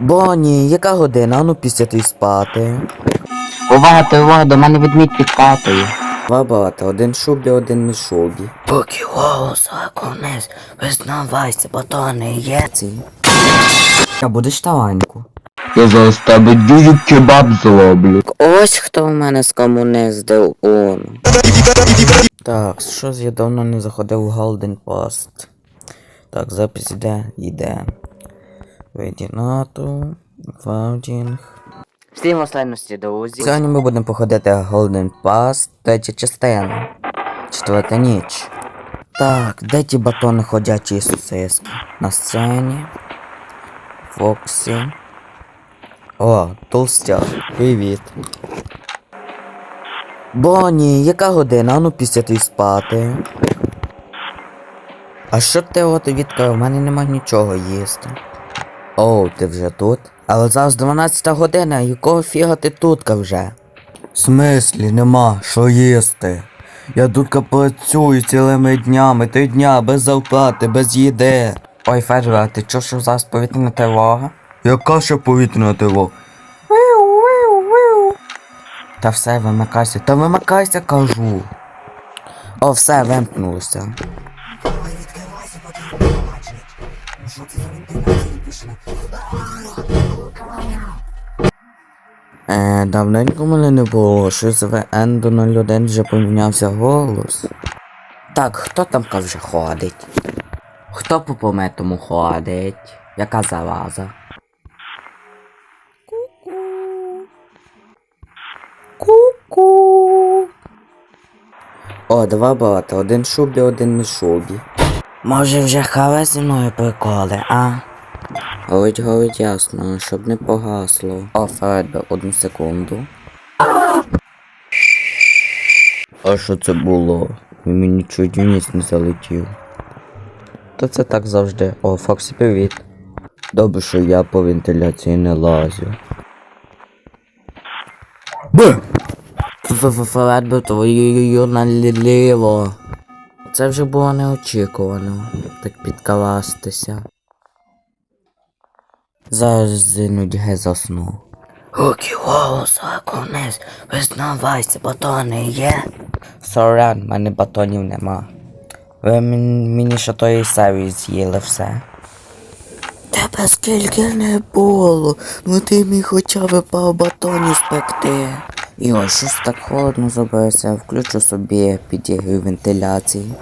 Бонні, яка година? Ну після ти спати. Увага, тривога, до мене ведмідь підкатує. Два брата, один шубі, один не шубі. Поки голос окунись, визнавайся, бо то не є цей. А будеш таланьку? Я зараз тебе дуже кебаб зроблю. Ось хто в мене з комунистів он. Так, щось я давно не заходив в Golden Post. Так, запис іде, йде. Ведінату, Ваудінг. Всім останності, друзі. Сьогодні ми будемо походити Golden Pass, третя частина. Четверта ніч. Так, де ті батони ходячі сосиски? На сцені. Фоксі. О, толстяк, привіт. Бонні, яка година? Ну після ти спати. А що ти от відкрив? У мене нема нічого їсти. О, ти вже тут? Але зараз 12 година, якого фіга ти тут вже? В смислі нема, що їсти? Я тут працюю цілими днями, три дня без зарплати, без їди. Ой, Феджер, а ти чув, що зараз повітряна тривога? Яка ще повітряна тривога? Та все, вимикайся. Та вимикайся, кажу. О, все, вимкнулося. Давненько мене не було, що з ВН до 01 вже помінявся голос. Так, хто там ка вже ходить? Хто по пометому ходить? Яка залаза? Ку-ку. Ку-ку. О, два брата, один в шубі, один не в шубі. Може вже хаве зі мною приколи, а? Говорить, говорить ясно, щоб не погасло. О, Фредбе, одну секунду. А що це було? Він мені чуть вниз не залетів. Та це так завжди. О, Фоксі, привіт. Добре, що я по вентиляції не лазю. Б! Фредбе, твою наліво. Це вже було неочікувано. Так підкаластися. Зараз зинуть ге засну. Руки голос, окунись, визнавайся, батони є. Сорян, мене батонів нема. Ви мені ще тої серії з'їли все. Тебе скільки не було, ну ти міг хоча б пару батонів спекти. І ось щось так холодно зробилося, включу собі підігрів вентиляції.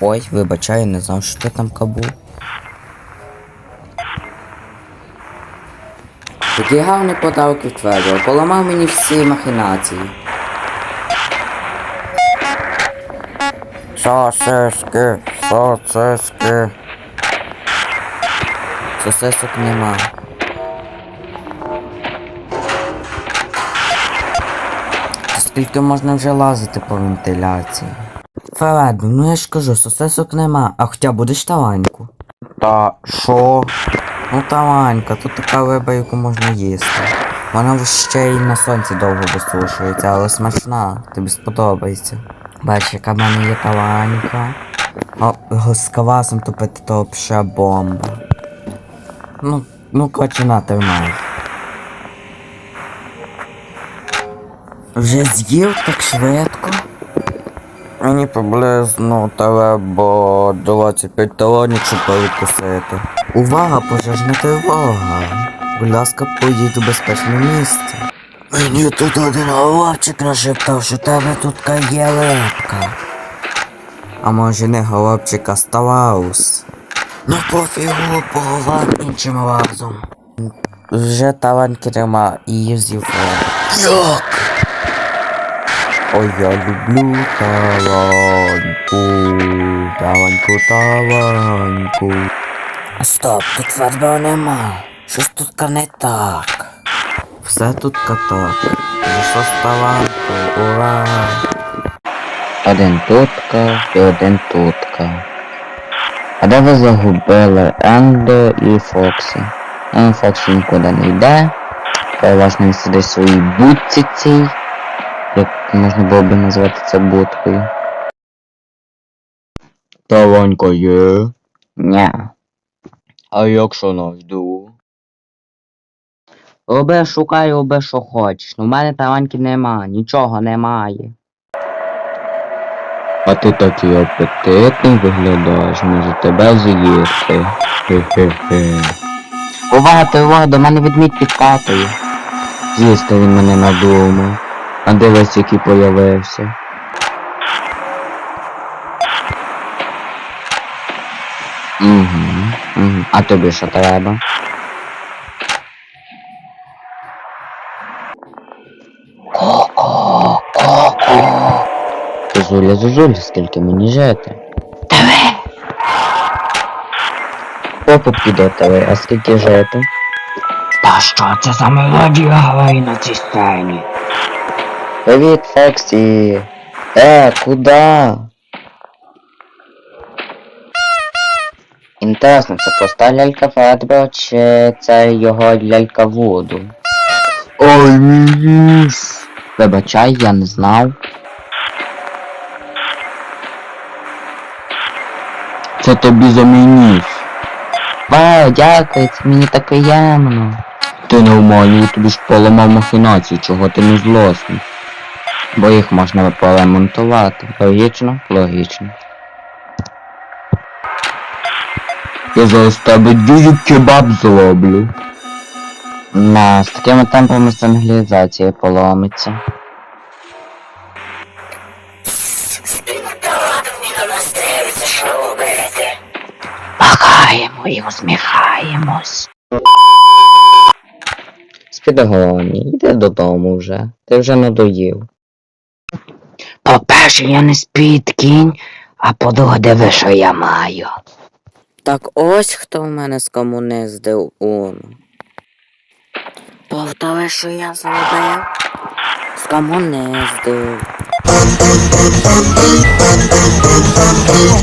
Ой, вибачаю, не знав, що ти там кабув. Такий гарний подарок від Федора, поламав мені всі махінації. Сосиски, сосиски. Сосисок нема. Скільки можна вже лазити по вентиляції? Фередо, ну я ж кажу, сосисок нема, а хоча будеш таланьку. Та що? Ну таланька, тут така риба, яку можна їсти. Вона ще й на сонці довго висушується, але смачна, тобі сподобається. Бач, яка в мене є таланька. О, з кавасом топити то ще бомба. Ну, ну коротше, на, тримай. Вже з'їв так швидко? Мені приблизно треба 25 талонів, щоб перекусити. Увага, пожежна тривога. Будь ласка, поїдь у безпечне місце. Мені тут один головчик нашептав, що тебе тут є лепка. А може не головчик, а ставаус. Ну пофігу, поговоримо іншим разом. Вже таланки нема і з'їв. Як? Ой, я люблю таланьку, таланьку, таланьку. Стоп, тут фарбо нема. Щось тут не так. Все тут так. Що з таланку, ура! Один тутка і один тутка. А де ви загубили Ендо і Фоксі? Ну, Фоксі нікуди не йде. Хай власне сидить своїй будці цій. Як можна було би назвати це будкою. Таланька є. Ня. А якщо найду? Роби, шукай, роби, що хочеш. Ну в мене талантів нема, нічого немає. А ти такий апетитний виглядаєш, може тебе з'їсти. Хе-хе-хе. Увага, тривога, до мене ведмідь підкатує. З'їсти він мене надумав. А дивись, який появився. Угу, угу. А тобі що треба? Ко-ко, ко-ко. Зозуля, зозуля, скільки мені жити? Тебе. Попу піде тебе, а скільки жити? Та що це за мелодія грає на цій сцені? Привіт, Фоксі. Е, куда? Інтересно, це проста лялька Фредбо, чи це його лялька Вуду? Ой, мінус. Вибачай, я не знав. Це тобі за мій ніс. Вау, дякую, це мені так приємно. Ти нормальний, тобі ж поламав махінації, чого ти не злосний. Бо їх можна поремонтувати. Логічно? Логічно. Я зараз тебе дуже кебаб зроблю. На, з такими темпами сценалізація поломиться. Махаємо і усміхаємось. Спідгоні, йди додому вже. Ти вже надоїв. По-перше, я не спід кінь, а по-друге, диви, що я маю. Так ось хто в мене скомунездив Уну. Повтори, що я зробив. Скомунездив.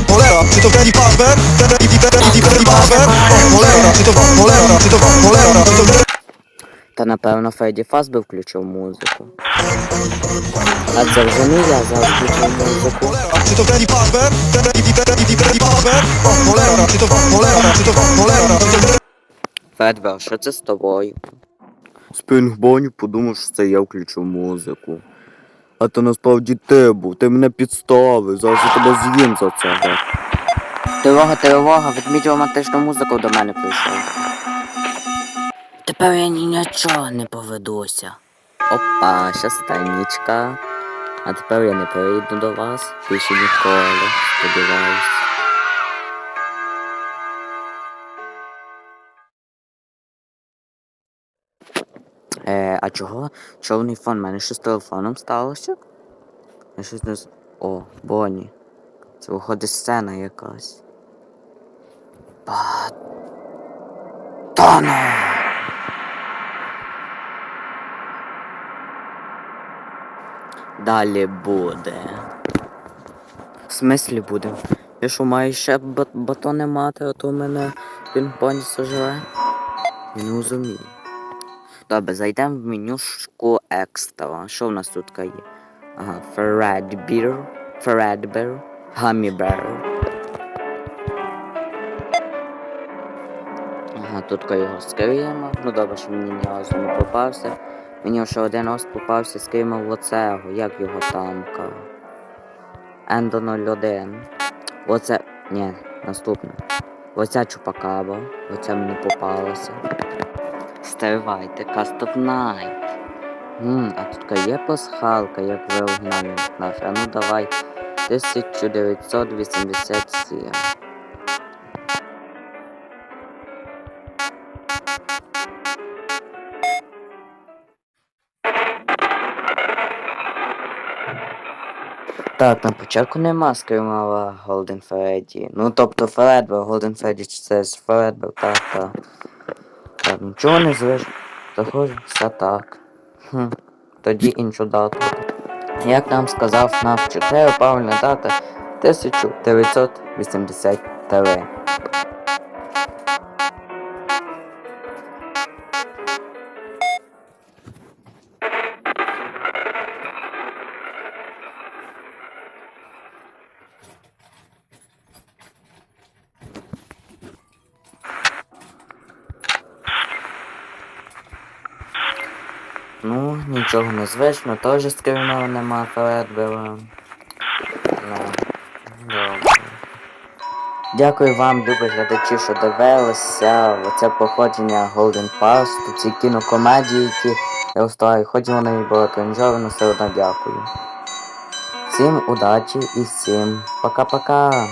Cholera, czy to Fazbear? Freddy, Freddy, Freddy Fazbear? O, cholera, czy to cholera, czy to cholera, czy to Та напевно Фредді Фазби включив музику. А це вже не я зараз включив музику. to Федвер, що це з тобою? Спінгбоні подумав, що це я включив музику. А то насправді ти був, ти мене підставив, зараз я тебе з'їм за це. Тривога, тривога, ведмідь романтичну музику до мене прийшов. Тепер я ні на чого не поведуся. Опа, щастанічка. А тепер я не прийду до вас більше ніколи, сподіваюсь. Е, а чого? Чорний фон? Мене що з телефоном сталося? Я щось не з. О, Бонні. Це виходить сцена якась. Батона! Далі буде. В смислі буде? Я що маю ще бат батони мати, а то в мене пінг-понг сожре? Я не розумію. Добре, зайдемо в менюшку екстра. Що в нас тут є? Ага, Фредбір, Фредбер, Гаммібер. Ага, тут його скриємо. Ну добре, що мені ні разу не попався. Мені ще один раз попався з скримав оцего, як його тамка. Ендо 01. Оце. Ні, наступне. Оця чупакаба. Оця мені попалася. Стривайте, Cast of Night. Ммм, а тут є пасхалка, як в оригіналі нафі. А ну давай. 1987. Так, на початку нема скримала Голден Фредді. Ну тобто Фредбер, Голден Фредді це ж Фредбер, так, так. Так, нічого не звиш. Заходжу, все так. Хм, тоді іншу дату. Як нам сказав FNAF 4, правильна дата 1983. Ну, нічого незвичного, теж скрівного нема Фредбела. Ну, добре. Дякую вам, любі глядачі, що дивилися в це походження Golden Pass, тут ці кінокомедії, які я устаю, хоч вони і були кринжові, але все одно дякую. Всім удачі і всім пока-пока.